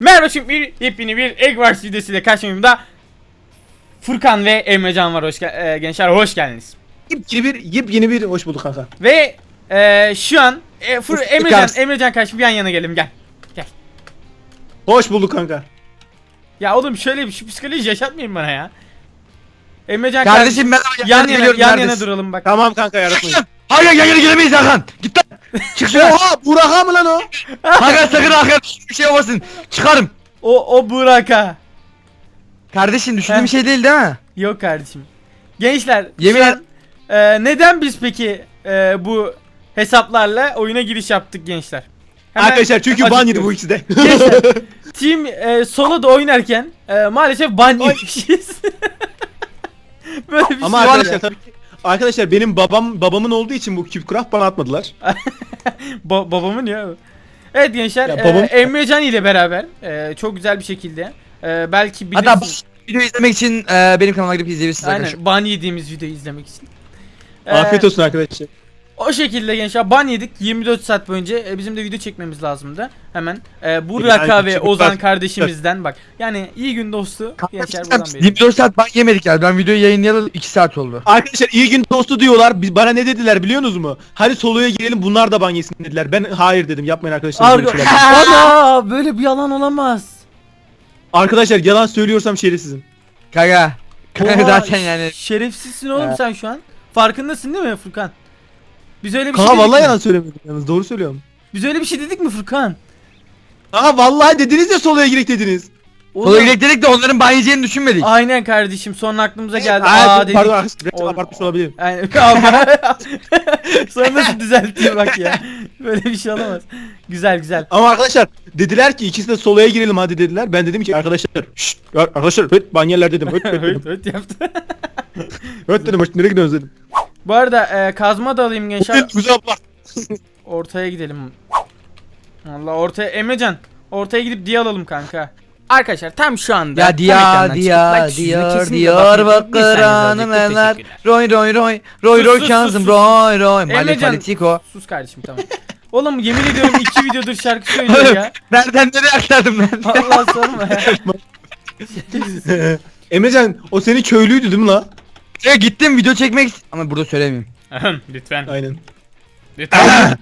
Merhaba şimdi bir yepyeni bir Egg Wars videosuyla karşımda Furkan ve Emrecan var hoş e, gençler hoş geldiniz. Yepyeni bir, yepyeni bir hoş bulduk kanka. Ve e, şu an e, Fur- Hoş Emrecan. Emrecan kardeşim bir yan yana gelelim gel. Gel. Hoş bulduk kanka. Ya oğlum şöyle bir şu psikoloji yaşatmayın bana ya. Emrecan Kardeşim ben yan yana yan yana duralım bak. Tamam kanka yaratmayın. Hayır yan yana giremeyiz Hakan. Git lan. Çık. Oha Burak'a mı lan o? Hakan sakın Hakan bir şey olmasın. Çıkarım. O o Burak'a. Kardeşim düşündüğüm bir şey değil değil mi? Yok kardeşim. Gençler Yemin an, e, neden biz peki e, bu hesaplarla oyuna giriş yaptık gençler? Hemen Arkadaşlar çünkü ban yedi bu ikisi de. Gençler team e, solo da oynarken e, maalesef ban yemişiz. Böyle bir Ama şey var arkadaşlar tabii ki Arkadaşlar benim babam babamın olduğu için bu CubeCraft bana atmadılar. Ba- babamın ya. Evet gençler Ya e, babam- Emrecan ile beraber e, çok güzel bir şekilde e, belki Hatta bilirsiniz. bu video izlemek için e, benim kanalıma gidip izleyebilirsiniz arkadaşlar. Aynen ban yediğimiz videoyu izlemek için. E, Afiyet olsun arkadaşlar. O şekilde gençler ban yedik 24 saat boyunca e, bizim de video çekmemiz lazımdı. Hemen e, bu Yani ve Ozan kardeşimizden bak. Yani iyi gün dostu gençler buradan Arkadaşlar belli. 24 saat ban yemedik yani. Ben videoyu yayınlayalı 2 saat oldu. Arkadaşlar iyi gün dostu diyorlar. Biz, bana ne dediler biliyor musunuz mu? Hadi soloya girelim bunlar da ban yesin dediler. Ben hayır dedim yapmayın arkadaşlar. böyle Argo. şeyler. Ana böyle bir yalan olamaz. arkadaşlar yalan söylüyorsam şerefsizim. Kanka Oha, zaten yani. Şerefsizsin oğlum He. sen şu an. Farkındasın değil mi Furkan? Biz öyle bir şey Kanka dedik vallahi mi? yalan söylemedim yalnız doğru söylüyorum. Biz öyle bir şey dedik mi Furkan? Kanka vallahi dediniz ya soloya girek dediniz. Oğlum- Sola gidelim dedik de onların ban yiyeceğini düşünmedik. Aynen kardeşim sonra aklımıza geldi. Aa, Aa dedik. pardon arkadaşlar biraz Oğlum- abartmış olabilirim. Aynen. sonra nasıl düzeltiyor bak ya. Böyle bir şey olamaz. Güzel güzel. Ama arkadaşlar dediler ki ikisi de soloya girelim hadi dediler. Ben dedim ki arkadaşlar şşt arkadaşlar höt banyeler dedim. Höt höt dedim. Höt höt yaptı. höt dedim höt nereye gidiyorsunuz dedim. Bu arada e, kazma da alayım gençler. Güzel abla. Ortaya gidelim. Allah ortaya Emrecan ortaya gidip diye alalım kanka. Arkadaşlar tam şu anda Ya diya diya. Bir saniye bakır hanımlar. Roy roy roy Roy Sus, roy sus, kazım sus, roy roy Mali Emrecan sus kardeşim tamam. Oğlum yemin ediyorum iki videodur şarkı söylüyor ya. Nereden nereye aktardım ben? Allah sorma ya. Emrecan o senin köylüydü değil mi la? Ya gittim video çekmek ama burada söylemeyeyim. Ahem, Lütfen. Aynen. Lütfen.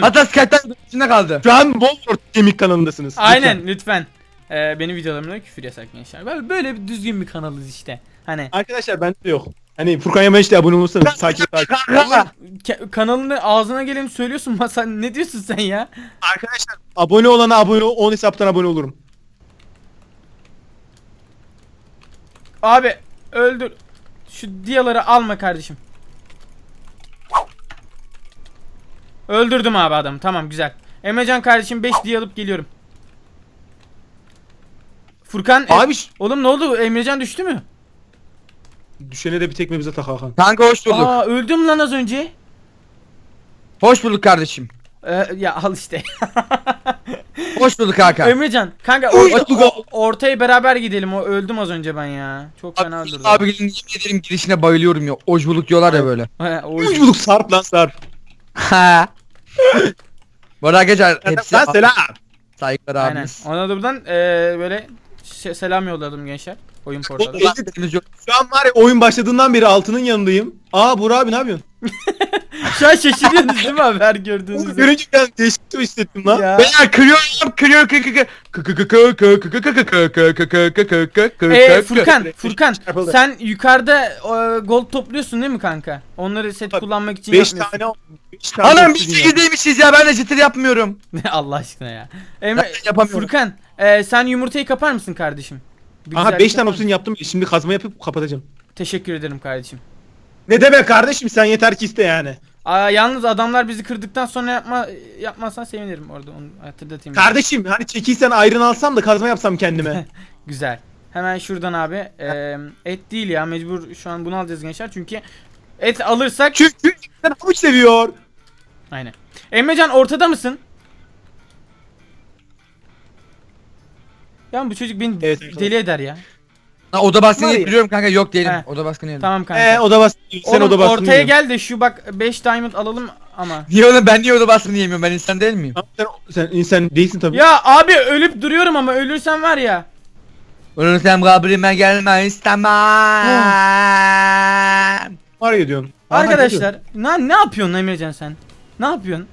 Hatta Skype'tan içinde kaldı. Şu an Wolford Kemik kanalındasınız. Aynen lütfen. Ee, benim videolarımda küfür yasak gençler. Böyle, böyle bir düzgün bir kanalız işte. Hani Arkadaşlar bende de yok. Hani Furkan Yaman de abone olursanız takip takip. ke- kanalını ağzına geleni söylüyorsun ama sen ne diyorsun sen ya? Arkadaşlar abone olana abone ol, 10 hesaptan abone olurum. Abi öldür. Şu diyaları alma kardeşim. Öldürdüm abi adamı. Tamam güzel. Emrecan kardeşim 5 diye alıp geliyorum. Furkan e- Abi oğlum ne oldu? Emrecan düştü mü? düşene de bir tekme bize tak Hakan. Kanka hoş bulduk. Aa öldüm lan az önce. Hoş bulduk kardeşim. Ee, ya al işte. Hoş bulduk Hakan. Emrecan kanka Uy, or- Tuga. o- ortaya beraber gidelim. O öldüm az önce ben ya. Çok fena Abi, öldürdü. abi gelin yemin ederim girişine bayılıyorum ya. Hoş bulduk diyorlar ya böyle. He, o- Üç bulduk sarp lan sarp. Ha. Bu arada arkadaşlar hepsi Lan selam. saygılar Aynen. abimiz. Ona da buradan e, böyle se- selam yolladım gençler. Oyun portalı. Şu an var ya oyun başladığından beri altının yanındayım. Aa Burak abi ne yapıyorsun? Şu an şaşırıyorsunuz değil mi abi her gördüğünüzde? Görünce ben değişik bir hissettim lan. Ya. Beyler kırıyorum kırıyorum kı kı kı kı kı kı kı kı kı kı kı kı kı kı kı kı kı kı kı Ee, kı Furkan, kı- Furkan Çarpıldı. sen yukarıda e, gold topluyorsun değil mi kanka? Onları set kullanmak için 5 yapmıyorsun. tane 5 tane. Anam biz yine. 8'deymişiz ya ben de jitter yapmıyorum. Allah aşkına ya. Emre, Ben yapamıyorum. Furkan e, sen yumurtayı kapar mısın kardeşim? Bir Aha güzellik 5 tane yapar opsiyon yaptım. Şimdi kazma yapıp kapatacağım. Teşekkür ederim kardeşim. Ne demek kardeşim sen yeter ki iste yani. Aa, yalnız adamlar bizi kırdıktan sonra yapma yapmazsan sevinirim orada onu hatırlatayım. Kardeşim hani çekiysen ayrın alsam da kazma yapsam kendime. Güzel. Hemen şuradan abi e, et değil ya mecbur şu an bunu alacağız gençler çünkü et alırsak Çünkü sen havuç seviyor. aynen. Emrecan ortada mısın? Ya bu çocuk beni evet. deli eder ya. Ha, oda baskını Var ya. kanka yok değilim. He. Oda baskını yedim. Tamam kanka. Ee o da bas. Sen Oğlum, o da bastın. ortaya gel de şu bak 5 diamond alalım ama. Niye oğlum ben niye orada baskını yemiyorum ben insan değil miyim? Sen, sen insan değilsin tabii. Ya abi ölüp duruyorum ama ölürsem var ya. Ölürsem kabrime gelme istemem. Var ya diyorsun. Aha, Arkadaşlar ne, ne yapıyorsun Emrecan sen? Ne yapıyorsun?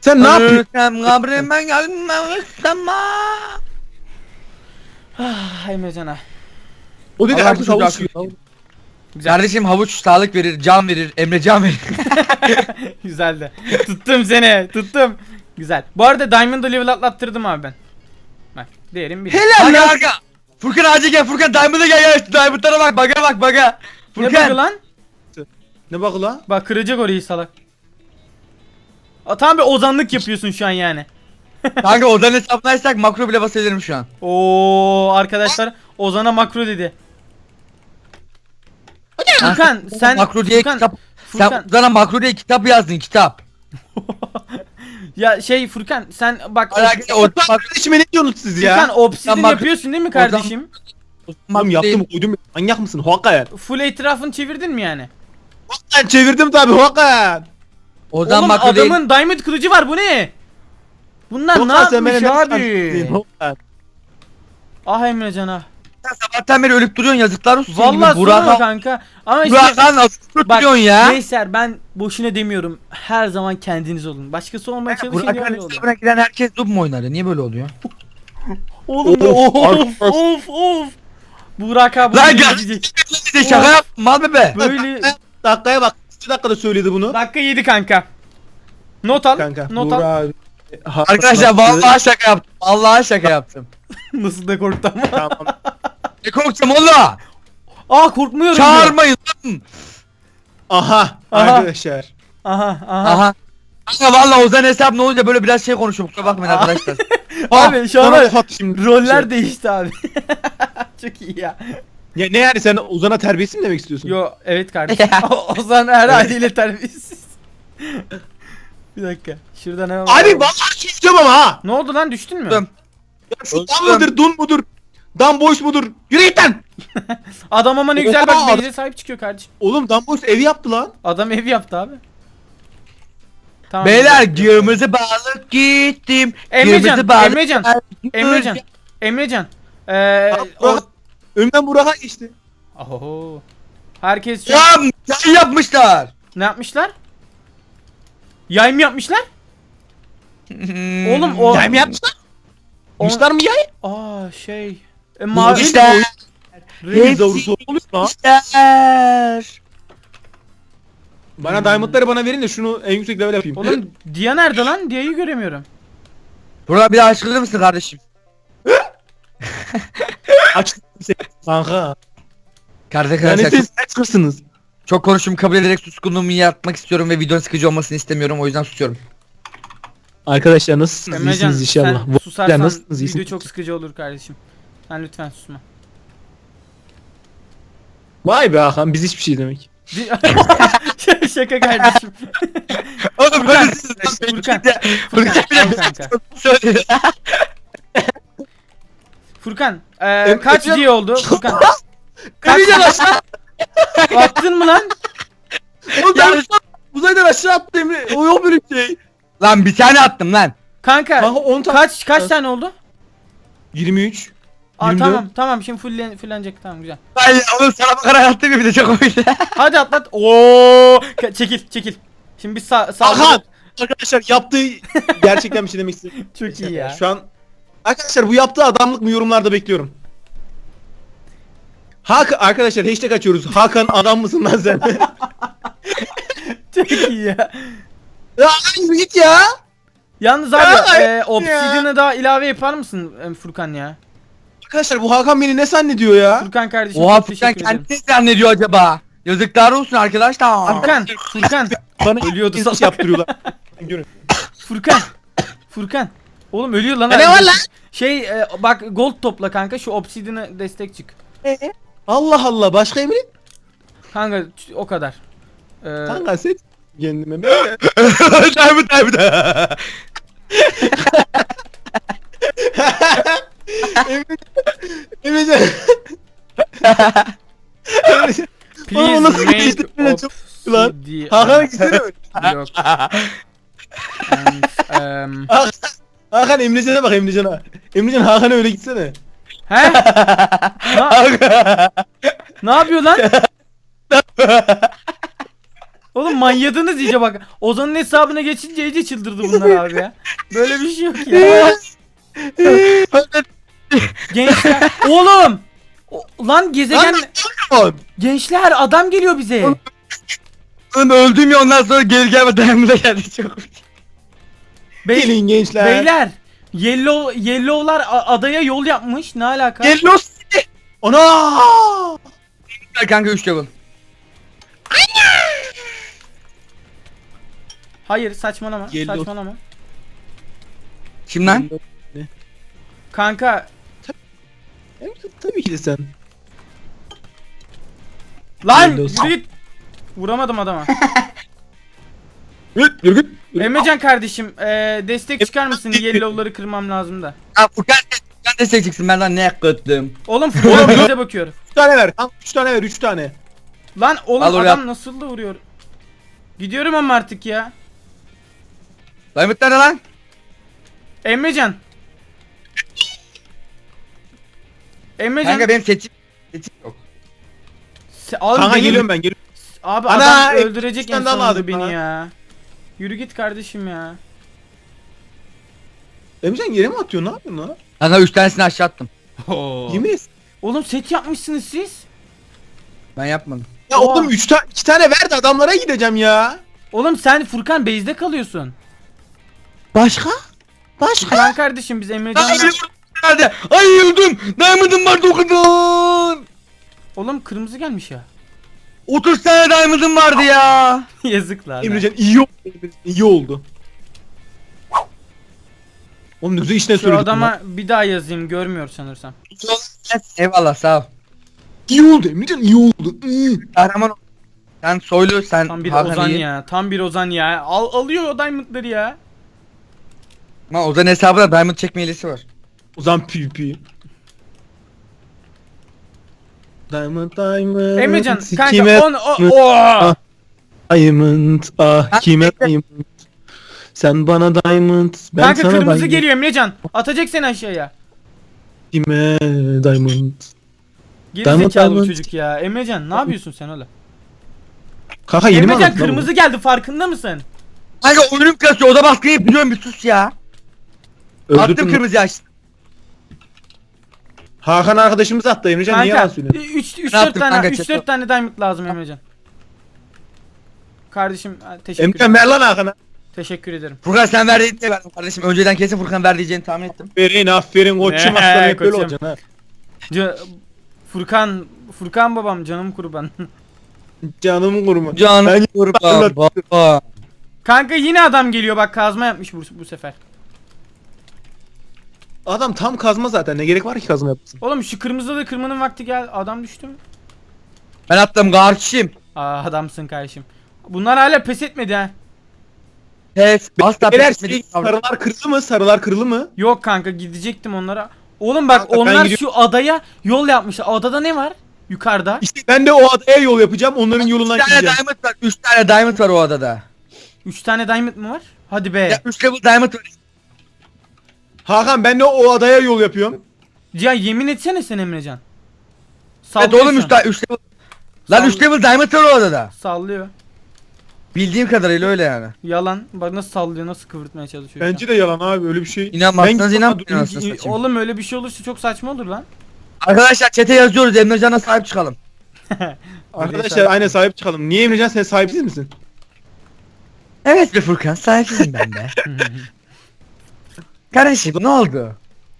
Sen ne yapıyorsun? Ölürsem kabrime gelme istemem. Ah Emrecan ah. O dedi herkes havuç. Güzel. Kardeşim havuç sağlık verir, can verir, Emre can verir. Güzeldi. tuttum seni. Tuttum. Güzel. Bu arada Diamond'ı level atlattırdım abi ben. Bak değerim bir. Helal lan. Arka. Furkan acil gel Furkan Diamond'a gel gel. Diamond'lara bak baga bak baga. Ne Furkan. bakı lan? Ne bakı la? Bak kıracak orayı salak. Aa, tam bir ozanlık yapıyorsun şu an yani. Kanka odanın hesaplarsak makro bile basabilirim şu an. Oo arkadaşlar Ozan'a makro dedi. Furkan sen makro diye Furkan, kitap. Furkan Sen odana makro diye kitap yazdın kitap. ya şey Furkan sen bak Alakası o kardeşime ne diyorsunuz siz ya? Furkan obsidian Sen bak- yapıyorsun değil mi Oradan- kardeşim? Oğlum yaptım koydum. Manyak mısın? Hakikaten. Full etrafını çevirdin mi yani? Hakikaten çevirdim tabii hakikaten. Odan Oğlum makro değil. adamın diamond kılıcı var bu ne? Bunlar ne sen yapmış beni ne abi? Ah Emrecan ah. Sen sabahtan beri ölüp duruyorsun yazıklar olsun. Vallahi Burak sorma kanka. Ama işte Burak'tan nasıl bak duruyorsun ya? Veysel ben boşuna demiyorum. Her zaman kendiniz olun. Başkası olmaya çalışın diye Burak'ın öyle olur. hesabına giren herkes dub mu oynar ya? Niye böyle oluyor? Oğlum Of, of arkadaş. of of. Burak abi Lan gel. Size şaka yap mal bebe. Böyle Dakikaya bak. 2 dakikada söyledi bunu. dakika 7 kanka. Not al. Kanka. Not al. Burak abi. Arkadaşlar vallahi şaka yaptım. Vallahi şaka yaptım. Nasıl da korktu ama. Tamam. Ne korkacağım oğlum? Aa korkmuyorum. Çağırmayın lan. Aha. Aha. Arkadaşlar. Aha aha. Aha. Kanka valla Ozan hesap ne olunca böyle biraz şey konuşuyorum kusura bakmayın arkadaşlar. Abi şu an var- kapat şimdi. roller Şey. değişti abi. Çok iyi ya. Ya ne yani sen Ozan'a terbiyesiz mi demek istiyorsun? Yo evet kardeşim. O- Ozan her haliyle terbiyesiz. bir dakika. Şurada ne var? Abi vallahi çizeceğim ama ha. Ne oldu lan düştün mü? Öldüm. Ya şu dam mıdır, dun mudur? Dam boş mudur? Yürü git lan. Adam ama ne güzel Oha, bak adam- base'e sahip çıkıyor kardeşim. Oğlum dam boş evi yaptı lan. Adam ev yaptı abi. Tamam. Beyler kırmızı balık gittim. Emrecan, Kırmızı balık Emrecan. Emrecan. Emrecan. Eee o... Burak, Burak'a geçti. Oho. Herkes şu... Ya yay yapmışlar. Ne yapmışlar? Yay mı yapmışlar? Oğlum o... Yay mı yapmışlar? o... Yapmışlar mı yay? Aa şey... E, mavi... işte. Reis doğrusu oluyor lan. İşler. Bana diamondları bana verin de şunu en yüksek level yapayım. Oğlum Dia nerede lan? Dia'yı göremiyorum. Burak bir daha açılır mısın kardeşim? Aç sen. Kanka. Kardeşim Yani çok, siz açıksınız. çok konuşum kabul ederek suskunluğumu yaratmak istiyorum ve videonun sıkıcı olmasını istemiyorum o yüzden susuyorum. Arkadaşlar nasılsınız? Emrecan İyisiniz inşallah. sen Bu- susarsan nasılsınız? video İyisiniz? çok sıkıcı olur kardeşim. Sen lütfen susma. Vay be Hakan biz hiçbir şey demek. Şaka kardeşim. Oğlum böyle Furkan. Furkan, kanka. Söyle. Furkan, eee, Em- kaç Emrecan- diye oldu? Furkan. kaç attın mı lan? Oğlum ben aşağı- uzaydan aşağı attı Emre. O yok böyle bir şey. Lan bir tane attım lan. Kanka, Kanka 10 tane. kaç kaç tane oldu? 23. Aa 24. tamam tamam şimdi fullen fullenecek tamam güzel. Ay oğlum sana bakarak attım ya bir de çok oydu. Hadi atlat. Oo! Çekil çekil. Şimdi biz sağ sağ Hakan. Arkadaşlar yaptığı gerçekten bir şey demek istedim. Çok iyi ya. Şu an Arkadaşlar bu yaptığı adamlık mı yorumlarda bekliyorum. Hakan arkadaşlar hashtag açıyoruz. Hakan adam mısın lan sen? Çok iyi ya. ya yürü git ya. Yalnız Ya, abi ay- e, Obsidian'ı daha ilave yapar mısın e, Furkan ya? Arkadaşlar bu Hakan beni ne zannediyor ya? Furkan kardeşim Oha çok Furkan teşekkür ederim. kendini zannediyor acaba. Yazıklar olsun arkadaşlar. Furkan, Furkan, Bana Ölüyordu salak. yaptırıyorlar. Görün. Furkan. Furkan. Oğlum ölüyor lan. E, ne var lan? Şey e, bak gold topla kanka şu Obsidian'a destek çık. Allah Allah başka emrin? Kanka ç- o kadar. Ee, Kanka set kendime. Böyle. Tabii tabii tabii. Emre. Emrecan. Emrecan. Please Oğlum, nasıl make böyle çok- Lan, Obsidian. Hakan'a gitsene mi? Yok. And, um, Hakan, Hakan Emrecan'a bak Emrecan'a. Emrecan Hakan'a öyle gitsene. he? Na- ne yapıyor lan? Oğlum manyadınız iyice bak. Ozan'ın hesabına geçince iyice çıldırdı bunlar abi ya. Böyle bir şey yok ya. Gençler. Oğlum. O- Lan gezegen Lan, gençler adam geliyor bize. Oğlum öldüm ya ondan sonra geri gelme dayanımda geldi çok. Bey- Gelin gençler. beyler. Yellow Yellow'lar a- adaya yol yapmış. Ne alaka? Gel los. Ana! Kanka 3 level. Hayır saçmalama. Yellow. Saçmalama. Kim lan? Kanka Tabii ki de sen. lan yürü git. Vuramadım adama. Yürü yürü git. Emrecan kardeşim eee, destek çıkar mısın? Yellow'ları kırmam lazım da. Ha Furkan Furkan destek çıksın ben lan ne kıttım. Oğlum Furkan bize bakıyor. 3 tane ver. Tamam 3 tane ver 3 tane. Lan oğlum Al oraya adam nasıl da vuruyor. Gidiyorum ama artık ya. Diamond nerede lan? Emrecan. Emrecan. Kanka benim seçim seçim yok. Se- Abi Kanka benim- geliyorum ben geliyorum. Abi Ana, adam öldürecek daha sonunda lazım beni bana. ya. Yürü git kardeşim ya. Emrecan yere mi atıyorsun ne yapıyorsun lan? Kanka 3 tanesini aşağı attım. Yemin et. Oğlum set yapmışsınız siz. Ben yapmadım. Ya Oha. oğlum 3 tane 2 tane ver de adamlara gideceğim ya. Oğlum sen Furkan base'de kalıyorsun. Başka? Başka? Lan kardeşim biz Emrecan'la... Nerede? Ay öldüm. Diamond'ım vardı o kadar. Oğlum kırmızı gelmiş ya. 30 tane diamond'ım vardı ya. Yazık lan. Emrecan iyi oldu. İyi oldu. Oğlum ne güzel işine Şu söyledik adama bir daha yazayım görmüyor sanırsam. Eyvallah sağ ol. İyi oldu Emrecan iyi oldu. İyi. Kahraman ol. Sen soylu sen Tam bir Hakan Ozan iyi. ya. Tam bir Ozan ya. Al, alıyor o diamondları ya. Ama Ozan hesabında diamond çekme hilesi var. O zaman PvP. Diamond diamond. Emrecan kanka kime on o, o. Ah. Diamond ah Ha, kime diamond. Sen bana diamond ben Kanka sana kırmızı diamond. geliyor Emrecan. Atacak seni aşağıya. Kime diamond. Geri Diamond, zekalı bu diamond. çocuk ya. Emrecan ne yapıyorsun sen oğlum? Kanka yeni mi Emrecan anlattın lan kırmızı geldi farkında mısın? Kanka oyunum kasıyor oda baskıyı yapıyorum bir sus ya. bunu? Attım kırmızı açtım. Hakan arkadaşımız attı Emrecan niye yalan Kanka söylüyorsun? 3 3 Ne 4 yaptın tane kanka, 3 chat 4 tane diamond lazım Emrecan. Kardeşim ha, teşekkür Emrecan ederim. ver lan Hakan'a. Teşekkür ederim. Furkan sen verdiğini de verdim kardeşim. Önceden kesin Furkan verdiğini tahmin ettim. Aferin aferin koçum Ne, aslanım hep böyle koçum. olacaksın ha. Ca- Furkan Furkan babam canım kurban. Canım kurma. Canım Ben- kurban baba. Kanka yine adam geliyor bak kazma yapmış bu, bu sefer. Adam tam kazma zaten ne gerek var ki kazma yapmasın. Oğlum şu kırmızıları kırmanın vakti gel. Adam düştü mü? Ben attım kardeşim. Aa adamsın kardeşim. Bunlar hala pes etmedi ha. Pes. Asla Beyler pes etmedik. şey, sarılar kırılı mı? Sarılar kırılı mı? Yok kanka gidecektim onlara. Oğlum bak Kanka, ben onlar gidiyorum. şu adaya yol yapmışlar. Adada ne var? Yukarıda. İşte ben de o adaya yol yapacağım onların 3 yolundan tane gideceğim. diamond var. 3 tane diamond var o adada. 3 tane diamond mı var? Hadi be. Ya 3 level diamond var. Hakan ben de o adaya yol yapıyorum. Ya yemin etsene sen Emrecan. Evet Sallıyor oğlum şu 3 an. tane 3 level. Lan Sall- 3 level diamond var o adada. Sallıyor. Bildiğim kadarıyla öyle yani. Yalan. Bak nasıl sallıyor, nasıl kıvırtmaya çalışıyor. şu. Bence de yalan abi öyle bir şey. İnanmazsanız Ben- inanmayın İ- anasını i- satayım. Oğlum öyle bir şey olursa çok saçma olur lan. Arkadaşlar chat'e yazıyoruz Emrecan'a sahip çıkalım. Arkadaşlar aynen sahip çıkalım. Niye Emrecan sen sahipsiz misin? Evet be Furkan sahipsizim ben de. Kardeşim ne oldu?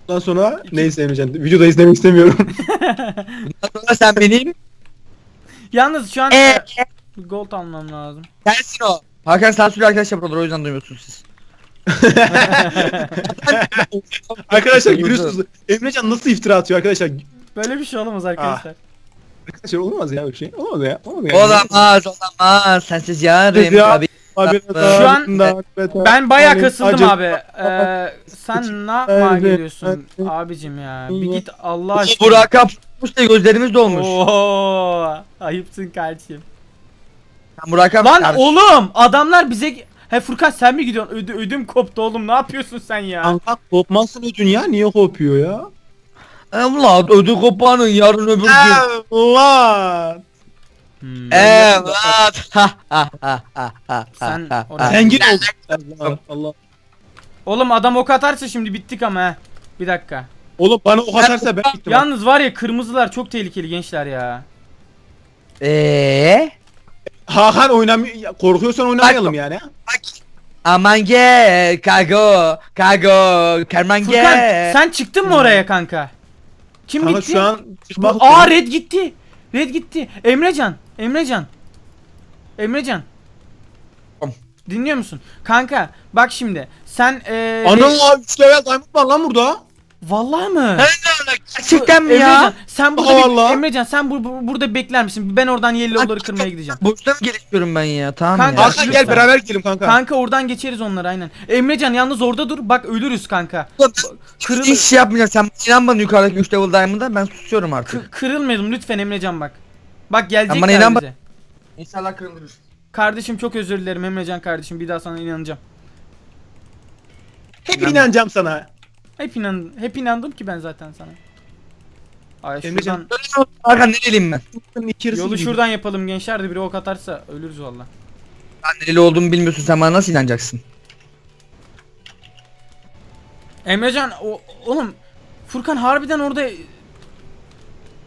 Ondan sonra neyse Emrecan videoda izlemek istemiyorum. Bundan sonra sen benim Yalnız şu an Ee? e, gold almam lazım. sensin o. Hakan sansürlü arkadaşlar buralar o yüzden duymuyorsunuz siz. arkadaşlar görüyorsunuz Emrecan nasıl iftira atıyor arkadaşlar. Böyle bir şey olamaz arkadaşlar. Arkadaşlar olmaz ya bir şey. Olmaz ya. Olmaz ya. Olamaz olamaz sensiz yarım Ya. tabii. Abi, Şu an Ben bayağı kasıldım abi. Ee, sen ne yapmaya geliyorsun abicim ya? Bir git Allah aşkına. Burak kapmış da gözlerimiz dolmuş. Oo, ayıpsın kardeşim. Burak. Lan kardeşim. oğlum adamlar bize... He Furkan sen mi gidiyorsun? Ödü, ödüm koptu oğlum ne yapıyorsun sen ya? Kanka kopmazsın ödün ya. Niye kopuyor ya? Evlat ödü kopanın yarın öbür gün. Allah. Hmm. Evlat. Ha ha ha ha ha. Sen ha, oraya- ha. Sen git Allah. Allah. Oğlum adam ok atarsa şimdi bittik ama he. Bir dakika. Oğlum bana ok atarsa ben gittim. Yalnız var ya kırmızılar çok tehlikeli gençler ya. Eee? Hakan oynamıyor. Korkuyorsan oynamayalım yani. Aman gel kago kago kerman Furkan sen çıktın mı oraya kanka? Kim Kanka gitti? şu an çıkmak Aa red gitti. Red gitti. Emrecan. Emrecan. Emrecan. Tamam. Dinliyor musun? Kanka bak şimdi. Sen eee Ana 3 level diamond var lan burada. Vallahi mı? Gerçekten mi Emrecan, ya? sen burada Aa, bek- vallahi. Emrecan sen bu, bu- burada bekler misin? Ben oradan yellow'ları kırmaya gideceğim. Boşta mı gelişiyorum ben ya? Tamam Kanka, ya. Lütfen. gel beraber gidelim kanka. Kanka oradan geçeriz onları aynen. Emrecan yalnız orada dur. Bak ölürüz kanka. Kırılır. Hiç şey yapmayacağım. Sen inan bana yukarıdaki 3 level diamond'a ben susuyorum artık. Kı- kırılmayalım lütfen Emrecan bak. Bak gelecekler bana inan bak- bize. İnşallah kırılır. Kardeşim çok özür dilerim Emrecan kardeşim. Bir daha sana inanacağım. Hep inanacağım sana. Hep inan hep inandım ki ben zaten sana. Ay Emrecan, şuradan Hakan nereliyim ben? Yolu gibi. şuradan yapalım gençler de biri ok atarsa ölürüz valla. Ben nereli olduğumu bilmiyorsun sen bana nasıl inanacaksın? Emrecan o, oğlum Furkan harbiden orada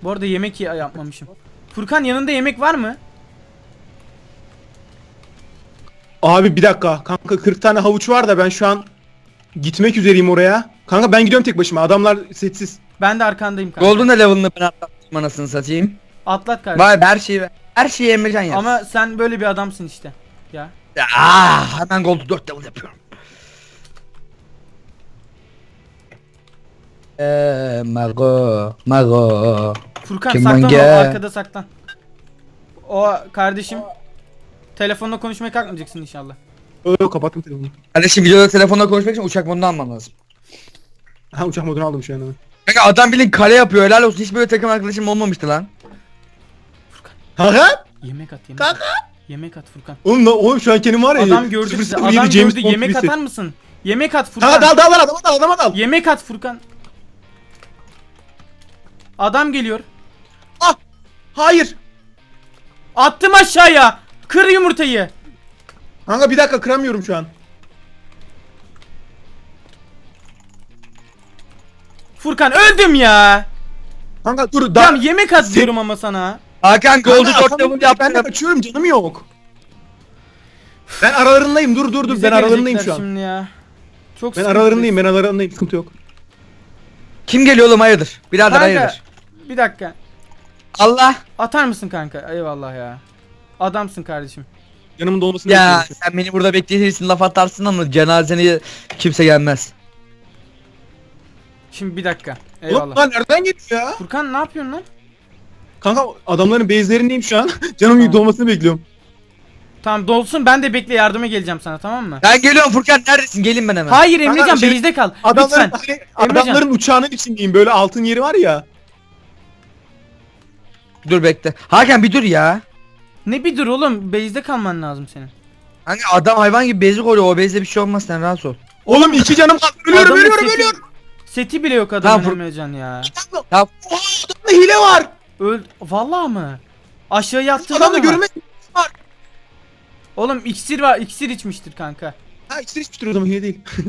Bu arada yemek ya- yapmamışım. Furkan yanında yemek var mı? Abi bir dakika. Kanka 40 tane havuç var da ben şu an gitmek üzereyim oraya. Kanka ben gidiyorum tek başıma. Adamlar setsiz. Ben de arkandayım kanka. Golden da level'ını ben atlattım anasını satayım. Atlat kardeşim. Vay be, her şeyi her şeyi Emrecan yaz. Ama sen böyle bir adamsın işte. Ya. Ah, hemen Gold'u 4 level yapıyorum. Eee Mago Mago Furkan Kim saklan o arkada saklan. O kardeşim telefonla konuşmaya kalkmayacaksın inşallah. Öyle kapattım telefonu. Kardeşim videoda telefonla konuşmak için uçak modunu almam lazım. Ha uçak modunu aldım şu an hemen. Kanka adam bilin kale yapıyor helal olsun hiç böyle takım arkadaşım olmamıştı lan. Hakan? Yemek at yemek. Kanka. At. Yemek at Furkan. Oğlum, la- oğlum şu an kendim var ya. Adam gördü bizi. 007 Adam James gördü. Bond Yemek birisi. atar mısın? Yemek at Furkan. Kanka dal dal dal adama dal adama dal. Yemek at Furkan. Adam geliyor. Hayır. Attım aşağıya. Kır yumurtayı. Kanka bir dakika kıramıyorum şu an. Furkan öldüm ya. Kanka dur Tamam yemek at Sen- diyorum ama sana. Hakan Gold'u Kanka, 4 atamıyorum, level Ben de kaçıyorum canım yok. Ben aralarındayım dur dur dur Bize ben aralarındayım gelecekler şu an. Şimdi ya. Çok Ben sıkıntı. aralarındayım ben aralarındayım sıkıntı yok. Kim geliyor oğlum hayırdır? Birader Kanka hayırdır? bir dakika. Allah. Atar mısın kanka? Eyvallah ya. Adamsın kardeşim. Yanımın dolmasını Ya bekliyorum. sen beni burada bekletirsin laf atarsın ama cenazene kimse gelmez. Şimdi bir dakika. Oğlum Eyvallah. lan nereden geliyor ya? Furkan ne yapıyorsun lan? Kanka adamların base'lerindeyim şu an. Canımın Tamam. dolmasını bekliyorum. Tamam dolsun ben de bekle yardıma geleceğim sana tamam mı? Ben geliyorum Furkan neredesin? Gelin ben hemen. Hayır Emrecan şey- base'de kal. Adamların, Lütfen. hani, adamların uçağının içindeyim böyle altın yeri var ya. Dur bekle. Hakan bir dur ya. Ne bir dur oğlum base'de kalman lazım senin. Hani adam hayvan gibi bezlik oluyor. O bezde bir şey olmaz sen rahat ol. Oğlum iki canım kaldı. Ölüyorum Adamın ölüyorum seti, ölüyorum. Seti bile yok adamın Fur- Emrecan ya. Ya Oha adamda hile var. Öl Vallahi mı? Aşağıya attın Adamda ama. görünmez. Oğlum iksir var iksir içmiştir kanka. Ha ikisi hiç tutuyor adamın hile değil.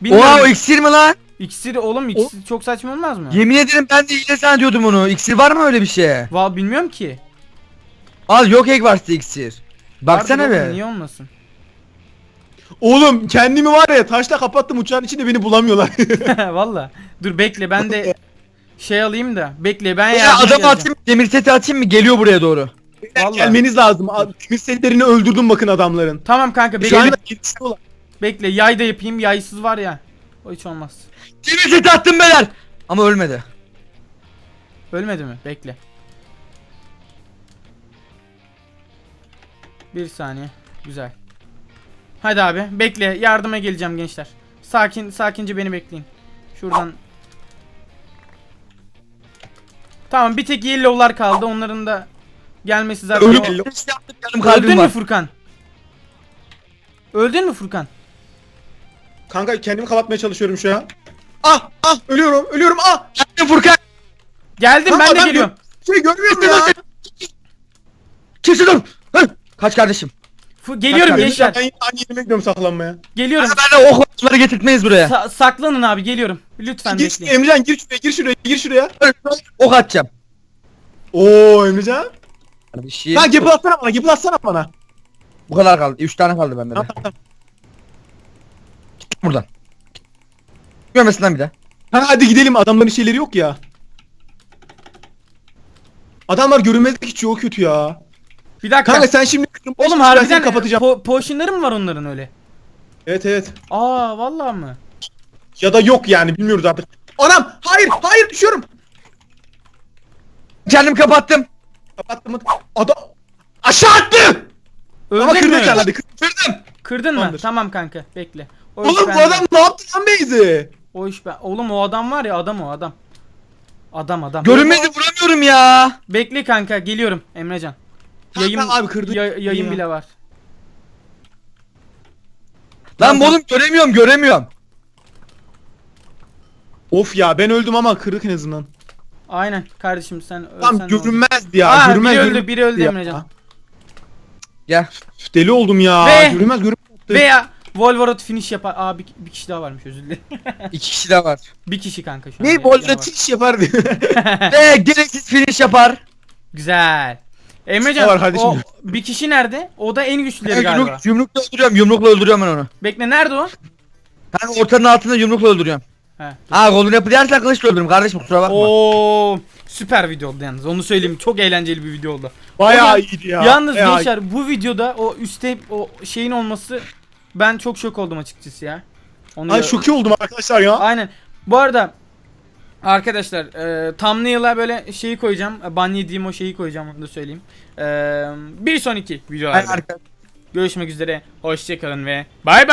Bilmiyorum. Oha o iksir mi lan? İksir oğlum iksir çok saçma olmaz mı? Yemin ederim ben de hile zannediyordum onu. İksir var mı öyle bir şey? Va bilmiyorum ki. Al yok egg varsa iksir. Baksana Vardır oğlum, be. Niye olmasın? Oğlum kendimi var ya taşla kapattım uçağın içinde beni bulamıyorlar. Valla. Dur bekle ben de şey alayım da. Bekle ben Ya geleceğim. atayım demir seti atayım mı geliyor buraya doğru. Vallahi. Gelmeniz lazım. Demir setlerini öldürdüm bakın adamların. Tamam kanka Şu bekle. anda. Bekle yay da yapayım. Yaysız var ya. O hiç olmaz. Demir seti attım beyler. Ama ölmedi. Ölmedi mi? Bekle. Bir saniye. Güzel. Hadi abi bekle yardıma geleceğim gençler. Sakin sakince beni bekleyin. Şuradan. Tamam bir tek yellow'lar kaldı onların da gelmesi zaten. Ölüm o- belli. Yaptık canım kalbim Öldün mü var. Furkan? Öldün mü Furkan? Kanka kendimi kapatmaya çalışıyorum şu an. Ah ah ölüyorum ölüyorum ah. Yaptım Furkan. Geldim Kanka, ben de geliyorum. Şey görmüyorum ya. Kimse dur. Hı. Kaç kardeşim. Fu- geliyorum gençler. Ben yine aynı yerime gidiyorum saklanmaya. Geliyorum. Ben de o bunları getirtmeyiz buraya. Sa- saklanın abi geliyorum. Lütfen Gir, bekleyin. Emrecan gir şuraya gir şuraya gir şuraya. Ok atacağım. Oo Emrecan. Kardeşim. Lan gapı atsana bana gapı atsana bana. Bu kadar kaldı. 3 tane kaldı bende de. Tamam tamam. Buradan. Görmesin lan bir de. Ha, hadi gidelim adamların şeyleri yok ya. Adamlar görünmezlik hiç çok kötü ya. Bir dakika. Kanka sen şimdi Oğlum harbiden kapatacağım. po- potionları mı var onların öyle? Evet evet. Aa vallahi mı? Ya da yok yani bilmiyoruz artık. Anam hayır hayır düşüyorum. Kendim kapattım. Kapattım mı? Adam aşağı attı. Ama Öldün kırdın mü? sen hadi kırdın. Kırdın mı? Tamam kanka bekle. O iş Oğlum bu bende. adam ne yaptı lan Beyzi? O iş ben. Oğlum o adam var ya adam o adam. Adam adam. Görünmezi vuramıyorum ya. Bekle kanka geliyorum Emrecan. Kanka Yayın abi kırdın. ya- yayın Ya. bile var. Lan oğlum göremiyorum göremiyorum. Of ya ben öldüm ama kırık en azından. Aynen kardeşim sen ölsen Tam ne olur? görünmezdi ya. Aa, görünmez biri öldü, görünmez biri öldü ya. Emrecan. Gel. Üf, Deli oldum ya. Ve- Görünmez görünmez. Veya Wolverot finish yapar. Aa bir, bir kişi daha varmış özür dilerim. İki kişi daha var. bir kişi kanka şu an. Ne ya- bolda ya var. tiş yapardı. Ve gereksiz finish yapar. Güzel. Emrecan var kardeşim. o bir kişi nerede? O da en güçlüleri Ben galiba. yumruk, yumrukla öldürüyorum. Yumrukla öldürüyorum ben onu. Bekle nerede o? Kanka ortanın altında yumrukla öldürüyorum. He. Ha golden apple yersen kılıçla öldürürüm kardeşim kusura bakma. Oo süper video oldu yalnız. Onu söyleyeyim. Çok eğlenceli bir video oldu. Bayağı Ama iyiydi ya. Yalnız Bayağı gençler bu videoda o üstte o şeyin olması ben çok şok oldum açıkçası ya. Onu Ay şoke oldum arkadaşlar ya. Aynen. Bu arada arkadaşlar e, thumbnail'a böyle şeyi koyacağım. e, Ban yediğim o şeyi koyacağım onu da söyleyeyim. E, bir sonraki videolarda görüşmek üzere. Hoşçakalın ve bay bay.